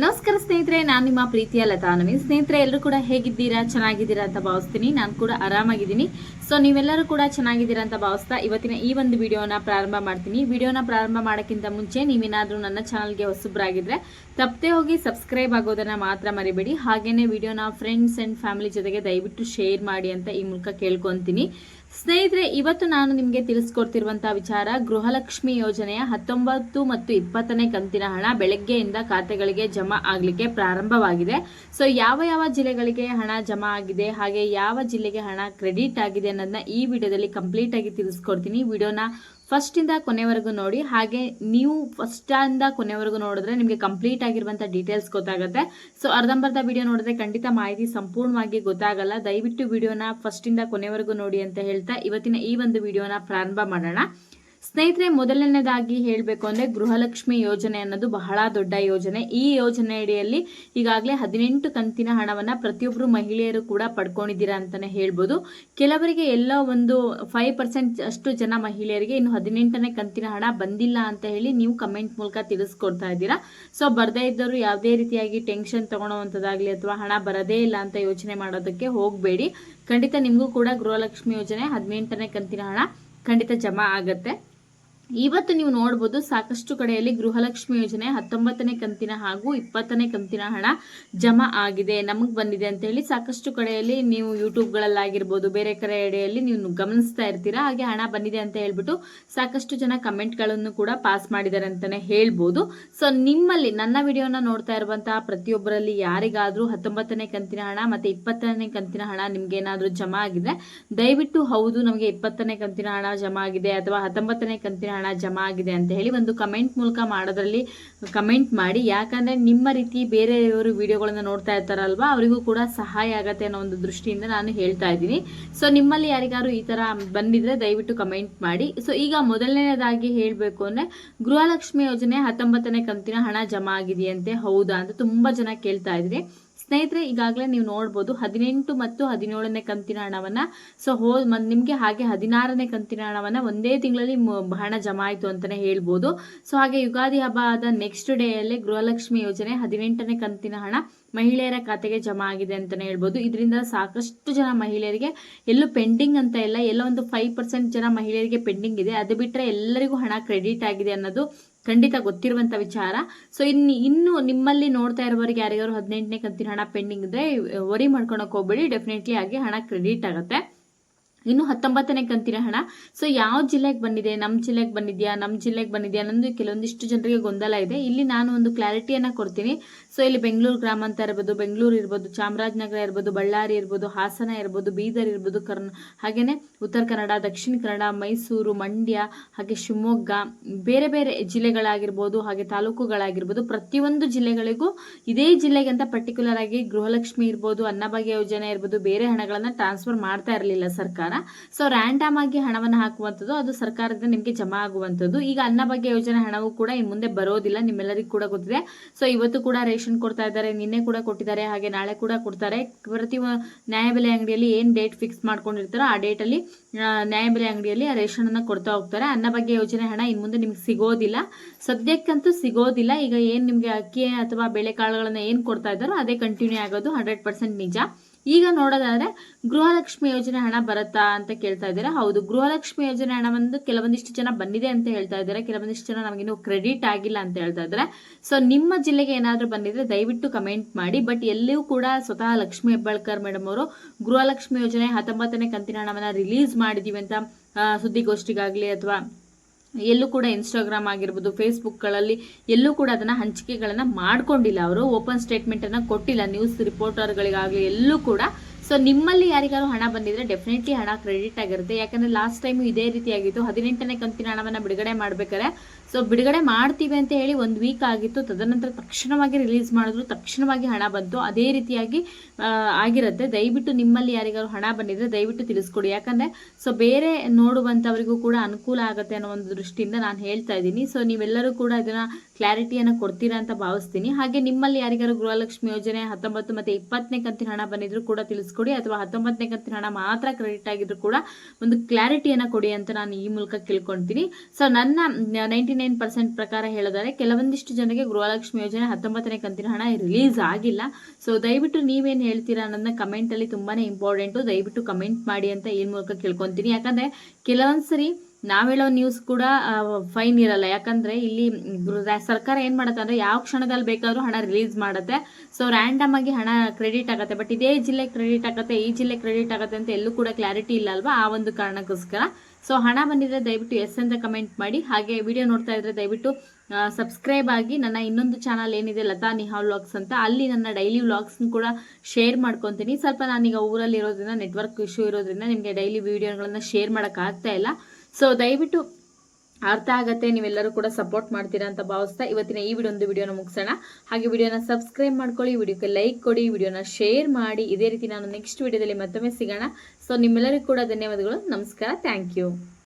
ನಮಸ್ಕಾರ ಸ್ನೇಹಿತರೆ, ನಾನು ನಿಮ್ಮ ಪ್ರೀತಿಯ ಲತಾನವಿ ಸ್ನೇಹಿತರೆ, ಎಲ್ಲರೂ ಕೂಡ ಹೇಗಿದ್ದೀರಾ? ಚೆನ್ನಾಗಿದ್ದೀರಾ ಅಂತ ಭಾವಿಸ್ತೀನಿ. ನಾನು ಕೂಡ ಆರಾಮಾಗಿದ್ದೀನಿ. ಸೊ ನೀವೆಲ್ಲರೂ ಕೂಡ ಚೆನ್ನಾಗಿದ್ದೀರಾ ಅಂತ ಭಾವಿಸ್ತಾ ಇವತ್ತಿನ ಈ ಒಂದು ವಿಡಿಯೋನ ಪ್ರಾರಂಭ ಮಾಡ್ತೀನಿ. ವಿಡಿಯೋನ ಪ್ರಾರಂಭ ಮಾಡೋಕ್ಕಿಂತ ಮುಂಚೆ ನೀವೇನಾದರೂ ನನ್ನ ಚಾನಲ್ಗೆ ಹೊಸಬ್ರಾಗಿದ್ರೆ ತಪ್ಪದೆ ಹೋಗಿ ಸಬ್ಸ್ಕ್ರೈಬ್ ಆಗೋದನ್ನು ಮಾತ್ರ ಮರಿಬೇಡಿ. ಹಾಗೆಯೇ ವಿಡಿಯೋನ ಫ್ರೆಂಡ್ಸ್ ಆ್ಯಂಡ್ ಫ್ಯಾಮಿಲಿ ಜೊತೆಗೆ ದಯವಿಟ್ಟು ಶೇರ್ ಮಾಡಿ ಅಂತ ಈ ಮೂಲಕ ಕೇಳ್ಕೊತೀನಿ. ಸ್ನೇಹಿತರೆ, ಇವತ್ತು ನಾನು ನಿಮಗೆ ತಿಳಿಸ್ಕೊಡ್ತಿರುವಂತಹ ವಿಚಾರ, ಗೃಹಲಕ್ಷ್ಮಿ ಯೋಜನೆಯ ಹತ್ತೊಂಬತ್ತು ಮತ್ತು ಇಪ್ಪತ್ತನೇ ಕಂತಿನ ಹಣ ಬೆಳಗ್ಗೆಯಿಂದ ಖಾತೆಗಳಿಗೆ ಜಮಾ ಆಗಲಿಕ್ಕೆ ಪ್ರಾರಂಭವಾಗಿದೆ. ಸೊ ಯಾವ ಯಾವ ಜಿಲ್ಲೆಗಳಿಗೆ ಹಣ ಜಮಾ ಆಗಿದೆ, ಹಾಗೆ ಯಾವ ಜಿಲ್ಲೆಗೆ ಹಣ ಕ್ರೆಡಿಟ್ ಆಗಿದೆ ಅನ್ನೋದನ್ನ ಈ ವಿಡಿಯೋದಲ್ಲಿ ಕಂಪ್ಲೀಟ್ ಆಗಿ ತಿಳಿಸ್ಕೊಡ್ತೀನಿ. ವಿಡಿಯೋನ ಫಸ್ಟ್ ಇಂದ ಕೊನೆವರೆಗೂ ನೋಡಿ, ಹಾಗೆ ನೀವು ಫಸ್ಟ್ ಇಂದ ಕೊನೆವರೆಗೂ ನೋಡಿದ್ರೆ ನಿಮಗೆ ಕಂಪ್ಲೀಟ್ ಆಗಿರುವಂಥ ಡೀಟೇಲ್ಸ್ ಗೊತ್ತಾಗುತ್ತೆ. ಸೊ ಅರ್ಧಂಬರ್ಧ ವಿಡಿಯೋ ನೋಡಿದ್ರೆ ಖಂಡಿತ ಮಾಹಿತಿ ಸಂಪೂರ್ಣವಾಗಿ ಗೊತ್ತಾಗಲ್ಲ. ದಯವಿಟ್ಟು ವಿಡಿಯೋನ ಫಸ್ಟ್ ಇಂದ ಕೊನೆವರೆಗೂ ನೋಡಿ ಅಂತ ಹೇಳ್ತಾ ಇವತ್ತಿನ ಈ ಒಂದು ವಿಡಿಯೋನ ಪ್ರಾರಂಭ ಮಾಡೋಣ. ಸ್ನೇಹಿತರೆ, ಮೊದಲನೇದಾಗಿ ಹೇಳಬೇಕು ಅಂದ್ರೆ ಗೃಹಲಕ್ಷ್ಮಿ ಯೋಜನೆ ಅನ್ನೋದು ಬಹಳ ದೊಡ್ಡ ಯೋಜನೆ. ಈ ಯೋಜನೆ ಅಡಿಯಲ್ಲಿ ಈಗಾಗಲೇ ಹದಿನೆಂಟು ಕಂತಿನ ಹಣವನ್ನ ಪ್ರತಿಯೊಬ್ಬರು ಮಹಿಳೆಯರು ಕೂಡ ಪಡ್ಕೊಂಡಿದ್ದೀರಾ ಅಂತಾನೆ ಹೇಳ್ಬೋದು. ಕೆಲವರಿಗೆ ಎಲ್ಲ ಒಂದು ಫೈವ್ ಪರ್ಸೆಂಟ್ ಅಷ್ಟು ಜನ ಮಹಿಳೆಯರಿಗೆ ಇನ್ನು ಹದಿನೆಂಟನೇ ಕಂತಿನ ಹಣ ಬಂದಿಲ್ಲ ಅಂತ ಹೇಳಿ ನೀವು ಕಮೆಂಟ್ ಮೂಲಕ ತಿಳಿಸ್ಕೊಡ್ತಾ ಇದ್ದೀರಾ. ಸೊ ಬರದೇ ಇದ್ದವರು ಯಾವುದೇ ರೀತಿಯಾಗಿ ಟೆನ್ಷನ್ ತಗೊಳ್ಳೋವಂಥದ್ದಾಗ್ಲಿ ಅಥವಾ ಹಣ ಬರದೇ ಇಲ್ಲ ಅಂತ ಯೋಚನೆ ಮಾಡೋದಕ್ಕೆ ಹೋಗಬೇಡಿ. ಖಂಡಿತ ನಿಮಗೂ ಕೂಡ ಗೃಹಲಕ್ಷ್ಮಿ ಯೋಜನೆ ಹದಿನೆಂಟನೇ ಕಂತಿನ ಹಣ ಖಂಡಿತ ಜಮಾ ಆಗತ್ತೆ. ಇವತ್ತು ನೀವು ನೋಡ್ಬೋದು ಸಾಕಷ್ಟು ಕಡೆಯಲ್ಲಿ ಗೃಹಲಕ್ಷ್ಮಿ ಯೋಜನೆ ಹತ್ತೊಂಬತ್ತನೇ ಕಂತಿನ ಹಾಗೂ ಇಪ್ಪತ್ತನೇ ಕಂತಿನ ಹಣ ಜಮಾ ಆಗಿದೆ, ನಮಗೆ ಬಂದಿದೆ ಅಂತ ಹೇಳಿ ಸಾಕಷ್ಟು ಕಡೆಯಲ್ಲಿ ನೀವು ಯೂಟ್ಯೂಬ್ಗಳಲ್ಲಾಗಿರ್ಬೋದು, ಬೇರೆ ಕಡೆಯಲ್ಲಿ ನೀವು ಗಮನಿಸ್ತಾ ಇರ್ತೀರಾ, ಹಾಗೆ ಹಣ ಬಂದಿದೆ ಅಂತ ಹೇಳ್ಬಿಟ್ಟು ಸಾಕಷ್ಟು ಜನ ಕಮೆಂಟ್ಗಳನ್ನು ಕೂಡ ಪಾಸ್ ಮಾಡಿದ್ದಾರೆ ಅಂತಾನೆ ಹೇಳ್ಬೋದು. ಸೊ ನಿಮ್ಮಲ್ಲಿ, ನನ್ನ ವಿಡಿಯೋನ ನೋಡ್ತಾ ಇರುವಂತಹ ಪ್ರತಿಯೊಬ್ಬರಲ್ಲಿ ಯಾರಿಗಾದ್ರೂ ಹತ್ತೊಂಬತ್ತನೇ ಕಂತಿನ ಹಣ ಮತ್ತೆ ಇಪ್ಪತ್ತನೇ ಕಂತಿನ ಹಣ ನಿಮ್ಗೆ ಏನಾದರೂ ಜಮಾ ಆಗಿದೆ, ದಯವಿಟ್ಟು ಹೌದು ನಮಗೆ ಇಪ್ಪತ್ತನೇ ಕಂತಿನ ಹಣ ಜಮಾ ಆಗಿದೆ ಅಥವಾ ಹತ್ತೊಂಬತ್ತನೇ ಕಂತಿನ ಜಮಾ ಆಗಿದೆ ಅಂತ ಹೇಳಿ ಒಂದು ಕಮೆಂಟ್ ಮೂಲಕ ಮಾಡೋದ್ರಲ್ಲಿ ಕಮೆಂಟ್ ಮಾಡಿ. ಯಾಕಂದ್ರೆ ನಿಮ್ಮ ರೀತಿ ಬೇರೆಯವರು ವಿಡಿಯೋಗಳನ್ನ ನೋಡ್ತಾ ಇರ್ತಾರಲ್ವಾ, ಅವರಿಗೂ ಕೂಡ ಸಹಾಯ ಆಗತ್ತೆ ಅನ್ನೋ ಒಂದು ದೃಷ್ಟಿಯಿಂದ ನಾನು ಹೇಳ್ತಾ ಇದ್ದೀನಿ. ಸೊ ನಿಮ್ಮಲ್ಲಿ ಯಾರಿಗಾರು ಈ ತರ ಬಂದಿದ್ರೆ ದಯವಿಟ್ಟು ಕಮೆಂಟ್ ಮಾಡಿ. ಸೊ ಈಗ ಮೊದಲನೇದಾಗಿ ಹೇಳಬೇಕು ಅಂದ್ರೆ, ಗೃಹಲಕ್ಷ್ಮಿ ಯೋಜನೆ ಹತ್ತೊಂಬತ್ತನೇ ಕಂತಿನ ಹಣ ಜಮಾ ಆಗಿದೆಯಂತೆ, ಹೌದಾ ಅಂತ ತುಂಬಾ ಜನ ಕೇಳ್ತಾ ಇದ್ರಿ ಸ್ನೇಹಿತರೆ, ಈಗಾಗಲೇ ನೀವು ನೋಡ್ಬೋದು ಹದಿನೆಂಟು ಮತ್ತು ಹದಿನೇಳನೇ ಕಂತಿನ ಹಣವನ್ನ. ಸೊ ಹೋ ನಿಮಗೆ ಹಾಗೆ ಹದಿನಾರನೇ ಕಂತಿನ ಹಣವನ್ನ ಒಂದೇ ತಿಂಗಳಲ್ಲಿ ಹಣ ಜಮಾ ಆಯ್ತು ಅಂತಾನೆ ಹೇಳ್ಬೋದು. ಸೊ ಹಾಗೆ ಯುಗಾದಿ ಹಬ್ಬ ಆದ ನೆಕ್ಸ್ಟ್ ಡೇ ಅಲ್ಲಿ ಗೃಹಲಕ್ಷ್ಮಿ ಯೋಜನೆ ಹದಿನೆಂಟನೇ ಕಂತಿನ ಹಣ ಮಹಿಳೆಯರ ಖಾತೆಗೆ ಜಮಾ ಆಗಿದೆ ಅಂತಾನೆ ಹೇಳ್ಬೋದು. ಇದರಿಂದ ಸಾಕಷ್ಟು ಜನ ಮಹಿಳೆಯರಿಗೆ ಎಲ್ಲೂ ಪೆಂಡಿಂಗ್ ಅಂತ ಇಲ್ಲ, ಎಲ್ಲ ಒಂದು ಫೈವ್ ಪರ್ಸೆಂಟ್ ಜನ ಮಹಿಳೆಯರಿಗೆ ಪೆಂಡಿಂಗ್ ಇದೆ. ಅದು ಬಿಟ್ಟರೆ ಎಲ್ಲರಿಗೂ ಹಣ ಕ್ರೆಡಿಟ್ ಆಗಿದೆ ಅನ್ನೋದು ಖಂಡಿತ ಗೊತ್ತಿರುವಂತ ವಿಚಾರ. ಸೊ ಇನ್ನು ಇನ್ನು ನಿಮ್ಮಲ್ಲಿ ನೋಡ್ತಾ ಇರೋರಿಗೆ ಯಾರಿಗಾರು ಹದಿನೆಂಟನೇ ಕಂತಿನ ಹಣ ಪೆಂಡಿಂಗ್ ಇದ್ರೆ ವರಿ ಮಾಡ್ಕೊಳಕ್ ಹೋಗ್ಬೇಡಿ. ಡೆಫಿನೆಟ್ಲಿ ಆಗಿ ಹಣ ಕ್ರೆಡಿಟ್ ಆಗುತ್ತೆ. ಇನ್ನು ಹತ್ತೊಂಬತ್ತನೇ ಕಂತಿನ ಹಣ. ಸೊ ಯಾವ ಜಿಲ್ಲೆಗೆ ಬಂದಿದೆ? ನಮ್ಮ ಜಿಲ್ಲೆಗೆ ಬಂದಿದೆಯಾ? ನಮ್ಮ ಜಿಲ್ಲೆಗೆ ಬಂದಿದ್ಯಾ ಅನ್ನೋದು ಕೆಲವೊಂದಿಷ್ಟು ಜನರಿಗೆ ಗೊಂದಲ ಇದೆ. ಇಲ್ಲಿ ನಾನು ಒಂದು ಕ್ಲಾರಿಟಿಯನ್ನು ಕೊಡ್ತೀನಿ. ಸೊ ಇಲ್ಲಿ ಬೆಂಗಳೂರು ಗ್ರಾಮಾಂತರ ಇರ್ಬೋದು, ಬೆಂಗಳೂರು ಇರ್ಬೋದು, ಚಾಮರಾಜನಗರ ಇರ್ಬೋದು, ಬಳ್ಳಾರಿ ಇರ್ಬೋದು, ಹಾಸನ ಇರ್ಬೋದು, ಬೀದರ್ ಇರ್ಬೋದು, ಕರ್ನ ಹಾಗೆಯೇ ಉತ್ತರ ಕನ್ನಡ, ದಕ್ಷಿಣ ಕನ್ನಡ, ಮೈಸೂರು, ಮಂಡ್ಯ, ಹಾಗೆ ಶಿವಮೊಗ್ಗ, ಬೇರೆ ಬೇರೆ ಜಿಲ್ಲೆಗಳಾಗಿರ್ಬೋದು, ಹಾಗೆ ತಾಲೂಕುಗಳಾಗಿರ್ಬೋದು, ಪ್ರತಿಯೊಂದು ಜಿಲ್ಲೆಗಳಿಗೂ ಇದೇ ಜಿಲ್ಲೆಗೆ ಅಂತ ಪರ್ಟಿಕ್ಯುಲರ್ ಆಗಿ ಗೃಹಲಕ್ಷ್ಮಿ ಇರ್ಬೋದು, ಅನ್ನಭಾಗ್ಯ ಯೋಜನೆ ಇರ್ಬೋದು, ಬೇರೆ ಹಣಗಳನ್ನು ಟ್ರಾನ್ಸ್ಫರ್ ಮಾಡ್ತಾ ಇರಲಿಲ್ಲ ಸರ್ಕಾರ. ಸೊ ರ್ಯಾಂಡಮ್ ಆಗಿ ಹಣವನ್ನು ಹಾಕುವಂಥದ್ದು ಅದು ಸರ್ಕಾರದಿಂದ ನಿಮಗೆ ಜಮಾ ಆಗುವಂಥದ್ದು. ಈಗ ಅನ್ನಭಾಗ್ಯ ಯೋಜನೆ ಹಣವು ಕೂಡ ಇನ್ನು ಮುಂದೆ ಬರೋದಿಲ್ಲ, ನಿಮ್ಮೆಲ್ಲರಿಗೂ ಕೂಡ ಗೊತ್ತಿದೆ. ಸೊ ಇವತ್ತು ಕೂಡ ರೇಷನ್ ಕೊಡ್ತಾ ಇದ್ದಾರೆ, ನಿನ್ನೆ ಕೂಡ ಕೊಟ್ಟಿದ್ದಾರೆ, ಹಾಗೆ ನಾಳೆ ಕೂಡ ಕೊಡ್ತಾರೆ. ಪ್ರತಿ ನ್ಯಾಯಬೆಲೆ ಅಂಗಡಿಯಲ್ಲಿ ಏನ್ ಡೇಟ್ ಫಿಕ್ಸ್ ಮಾಡ್ಕೊಂಡಿರ್ತಾರೋ ಆ ಡೇಟ್ ಅಲ್ಲಿ ನ್ಯಾಯಬೆಲೆ ಅಂಗಡಿಯಲ್ಲಿ ರೇಷನ್ ಅನ್ನ ಕೊಡ್ತಾ ಹೋಗ್ತಾರೆ. ಅನ್ನಭಾಗ್ಯ ಯೋಜನೆ ಹಣ ಇನ್ನು ಮುಂದೆ ನಿಮ್ಗೆ ಸಿಗೋದಿಲ್ಲ. ಸದ್ಯಕ್ಕಂತೂ ಸಿಗೋದಿಲ್ಲ. ಈಗ ಏನ್ ನಿಮ್ಗೆ ಅಕ್ಕಿ ಅಥವಾ ಬೇಳೆಕಾಳುಗಳನ್ನು ಏನ್ ಕೊಡ್ತಾ ಇದ್ದಾರೋ ಅದೇ ಕಂಟಿನ್ಯೂ ಆಗೋದು ಹಂಡ್ರೆಡ್ ಪರ್ಸೆಂಟ್ ನಿಜ. ಈಗ ನೋಡೋದಾದ್ರೆ ಗೃಹಲಕ್ಷ್ಮಿ ಯೋಜನೆ ಹಣ ಬರುತ್ತಾ ಅಂತ ಕೇಳ್ತಾ ಇದ್ದಾರೆ? ಹೌದು, ಗೃಹಲಕ್ಷ್ಮಿ ಯೋಜನೆ ಹಣ ಒಂದು ಕೆಲವೊಂದಿಷ್ಟು ಜನ ಬಂದಿದೆ ಅಂತ ಹೇಳ್ತಾ ಇದ್ದಾರೆ. ಕೆಲವೊಂದಿಷ್ಟು ಜನ ನಮಗಿನ್ನೂ ಕ್ರೆಡಿಟ್ ಆಗಿಲ್ಲ ಅಂತ ಹೇಳ್ತಾ ಇದ್ದಾರೆ. ಸೊ ನಿಮ್ಮ ಜಿಲ್ಲೆಗೆ ಏನಾದರೂ ಬಂದಿದ್ರೆ ದಯವಿಟ್ಟು ಕಮೆಂಟ್ ಮಾಡಿ. ಬಟ್ ಎಲ್ಲಿಯೂ ಕೂಡ ಸ್ವತಃ ಲಕ್ಷ್ಮಿ ಹೆಬ್ಬಾಳ್ಕರ್ ಮೇಡಮ್ ಅವರು ಗೃಹಲಕ್ಷ್ಮಿ ಯೋಜನೆ ಹತ್ತೊಂಬತ್ತನೇ ಕಂತಿನ ಹಣವನ್ನ ರಿಲೀಸ್ ಮಾಡಿದೀವಿ ಅಂತ ಸುದ್ದಿಗೋಷ್ಠಿಗಾಗಲಿ ಅಥವಾ ಎಲ್ಲೂ ಕೂಡ ಇನ್ಸ್ಟಾಗ್ರಾಮ್ ಆಗಿರ್ಬೋದು ಫೇಸ್ಬುಕ್ಗಳಲ್ಲಿ ಎಲ್ಲೂ ಕೂಡ ಅದನ್ನು ಹಂಚಿಕೆಗಳನ್ನು ಮಾಡ್ಕೊಂಡಿಲ್ಲ ಅವರು. ಓಪನ್ ಸ್ಟೇಟ್ಮೆಂಟನ್ನು ಕೊಟ್ಟಿಲ್ಲ. ನ್ಯೂಸ್ ರಿಪೋರ್ಟರ್ಗಳಿಗಾಗಲಿ ಎಲ್ಲೂ ಕೂಡ ಸೊ ನಿಮ್ಮಲ್ಲಿ ಯಾರಿಗಾದ್ರು ಹಣ ಬಂದಿದ್ರೆ ಡೆಫಿನೆಟ್ಲಿ ಹಣ ಕ್ರೆಡಿಟ್ ಆಗಿರುತ್ತೆ. ಯಾಕಂದ್ರೆ ಲಾಸ್ಟ್ ಟೈಮ್ ಇದೇ ರೀತಿಯಾಗಿತ್ತು ಹದಿನೆಂಟನೇ ಕಂತಿನ ಹಣವನ್ನ ಬಿಡುಗಡೆ ಮಾಡ್ಬೇಕಾದ್ರೆ. ಸೊ ಬಿಡುಗಡೆ ಮಾಡ್ತೀವಿ ಅಂತ ಹೇಳಿ ಒಂದು ವೀಕ್ ಆಗಿತ್ತು. ತದನಂತರ ತಕ್ಷಣವಾಗಿ ರಿಲೀಸ್ ಮಾಡಿದ್ರು. ತಕ್ಷಣವಾಗಿ ಹಣ ಬಂತು. ಅದೇ ರೀತಿಯಾಗಿ ಆಗಿರುತ್ತೆ. ದಯವಿಟ್ಟು ನಿಮ್ಮಲ್ಲಿ ಯಾರಿಗಾರು ಹಣ ಬಂದಿದ್ರೆ ದಯವಿಟ್ಟು ತಿಳಿಸ್ಕೊಡಿ. ಯಾಕಂದ್ರೆ ಸೊ ಬೇರೆ ನೋಡುವಂಥವರಿಗೂ ಕೂಡ ಅನುಕೂಲ ಆಗುತ್ತೆ ಅನ್ನೋ ಒಂದು ದೃಷ್ಟಿಯಿಂದ ನಾನು ಹೇಳ್ತಾ ಇದ್ದೀನಿ. ಸೊ ನೀವೆಲ್ಲರೂ ಕೂಡ ಇದನ್ನ ಕ್ಲಾರಿಟಿಯನ್ನು ಕೊಡ್ತೀರಾ ಅಂತ ಭಾವಿಸ್ತೀನಿ. ಹಾಗೆ ನಿಮ್ಮಲ್ಲಿ ಯಾರಿಗಾರು ಗೃಹಲಕ್ಷ್ಮಿ ಯೋಜನೆ ಹತ್ತೊಂಬತ್ತು ಮತ್ತೆ ಇಪ್ಪತ್ತನೇ ಕಂತಿನ ಹಣ ಬಂದಿದ್ರು ಕೂಡ ತಿಳಿಸ್ಕೊಡಿ, ಅಥವಾ ಹತ್ತೊಂಬತ್ತನೇ ಕಂತಿನ ಹಣ ಮಾತ್ರ ಕ್ರೆಡಿಟ್ ಆಗಿದ್ರು ಕೂಡ ಒಂದು ಕ್ಲಾರಿಟಿಯನ್ನು ಕೊಡಿ ಅಂತ ನಾನು ಈ ಮೂಲಕ ಕೇಳ್ಕೊಳ್ತೀನಿ. ಸೊ ನನ್ನ ನೈಂಟಿ ನೈನ್ ಪರ್ಸೆಂಟ್ ಪ್ರಕಾರ ಹೇಳಿದರೆ ಕೆಲವೊಂದಿಷ್ಟು ಜನರಿಗೆ ಗೃಹಲಕ್ಷ್ಮಿ ಯೋಜನೆ ಹತ್ತೊಂಬತ್ತನೇ ಕಂತಿನ ಹಣ ರಿಲೀಸ್ ಆಗಿಲ್ಲ. ಸೊ ದಯವಿಟ್ಟು ನೀವೇನು ಹೇಳ್ತೀರಾ ಅನ್ನೋದನ್ನ ಕಮೆಂಟಲ್ಲಿ ತುಂಬಾ ಇಂಪಾರ್ಟೆಂಟು. ದಯವಿಟ್ಟು ಕಮೆಂಟ್ ಮಾಡಿ ಅಂತ ಈ ಮೂಲಕ ಕೇಳ್ಕೊತೀನಿ ಯಾಕಂದರೆ ಕೆಲವೊಂದು ಸರಿ ನಾವು ಹೇಳೋ ನ್ಯೂಸ್ ಕೂಡ ಫೈನ್ ಇರಲ್ಲ. ಯಾಕಂದರೆ ಇಲ್ಲಿ ಸರ್ಕಾರ ಏನು ಮಾಡುತ್ತೆ ಅಂದರೆ ಯಾವ ಕ್ಷಣದಲ್ಲಿ ಬೇಕಾದರೂ ಹಣ ರಿಲೀಸ್ ಮಾಡುತ್ತೆ. ಸೊ ರ್ಯಾಂಡಮ್ ಆಗಿ ಹಣ ಕ್ರೆಡಿಟ್ ಆಗುತ್ತೆ. ಬಟ್ ಇದೇ ಜಿಲ್ಲೆ ಕ್ರೆಡಿಟ್ ಆಗುತ್ತೆ, ಈ ಜಿಲ್ಲೆ ಕ್ರೆಡಿಟ್ ಆಗುತ್ತೆ ಅಂತ ಎಲ್ಲೂ ಕೂಡ ಕ್ಲಾರಿಟಿ ಇಲ್ಲ ಅಲ್ವಾ? ಆ ಒಂದು ಕಾರಣಕ್ಕೋಸ್ಕರ. ಸೊ ಹಣ ಬಂದಿದ್ರೆ ದಯವಿಟ್ಟು ಎಸ್ ಅಂತ ಕಮೆಂಟ್ ಮಾಡಿ. ಹಾಗೆ ವಿಡಿಯೋ ನೋಡ್ತಾ ಇದ್ರೆ ದಯವಿಟ್ಟು ಸಬ್ಸ್ಕ್ರೈಬ್ ಆಗಿ ನನ್ನ ಇನ್ನೊಂದು ಚಾನಲ್ ಏನಿದೆ, ಲತಾ ನಿಹಾ ವ್ಲಾಗ್ಸ್ ಅಂತ. ಅಲ್ಲಿ ನನ್ನ ಡೈಲಿ ವ್ಲಾಗ್ಸ್ನ ಕೂಡ ಶೇರ್ ಮಾಡ್ಕೊತೀನಿ. ಸ್ವಲ್ಪ ನಾನೀಗ ಊರಲ್ಲಿ ಇರೋದ್ರಿಂದ ನೆಟ್ವರ್ಕ್ ಇಶ್ಯೂ ಇರೋದ್ರಿಂದ ನಿಮಗೆ ಡೈಲಿ ವಿಡಿಯೋಗಳನ್ನ ಶೇರ್ ಮಾಡೋಕ್ಕಾಗ್ತಾ ಇಲ್ಲ. ಸೊ ದಯವಿಟ್ಟು ಅರ್ಥ ಆಗತ್ತೆ, ನೀವೆಲ್ಲರೂ ಕೂಡ ಸಪೋರ್ಟ್ ಮಾಡ್ತೀರಾ ಅಂತ ಭಾವಿಸ್ತಾ ಇವತ್ತಿನ ಈ ವಿಡಿಯೋ ಒಂದು ವಿಡಿಯೋನ ಮುಗಿಸೋಣ. ಹಾಗೆ ವಿಡಿಯೋನ ಸಬ್ಸ್ಕ್ರೈಬ್ ಮಾಡ್ಕೊಳ್ಳಿ ವಿಡಿಯೋಕ್ಕೆ ಲೈಕ್ ಕೊಡಿ ವಿಡಿಯೋನ ಶೇರ್ ಮಾಡಿ. ಇದೇ ರೀತಿ ನಾನು ನೆಕ್ಸ್ಟ್ ವಿಡಿಯೋದಲ್ಲಿ ಮತ್ತೊಮ್ಮೆ ಸಿಗೋಣ. ಸೊ ನಿಮ್ಮೆಲ್ಲರಿಗೂ ಕೂಡ ಧನ್ಯವಾದಗಳು. ನಮಸ್ಕಾರ. Thank you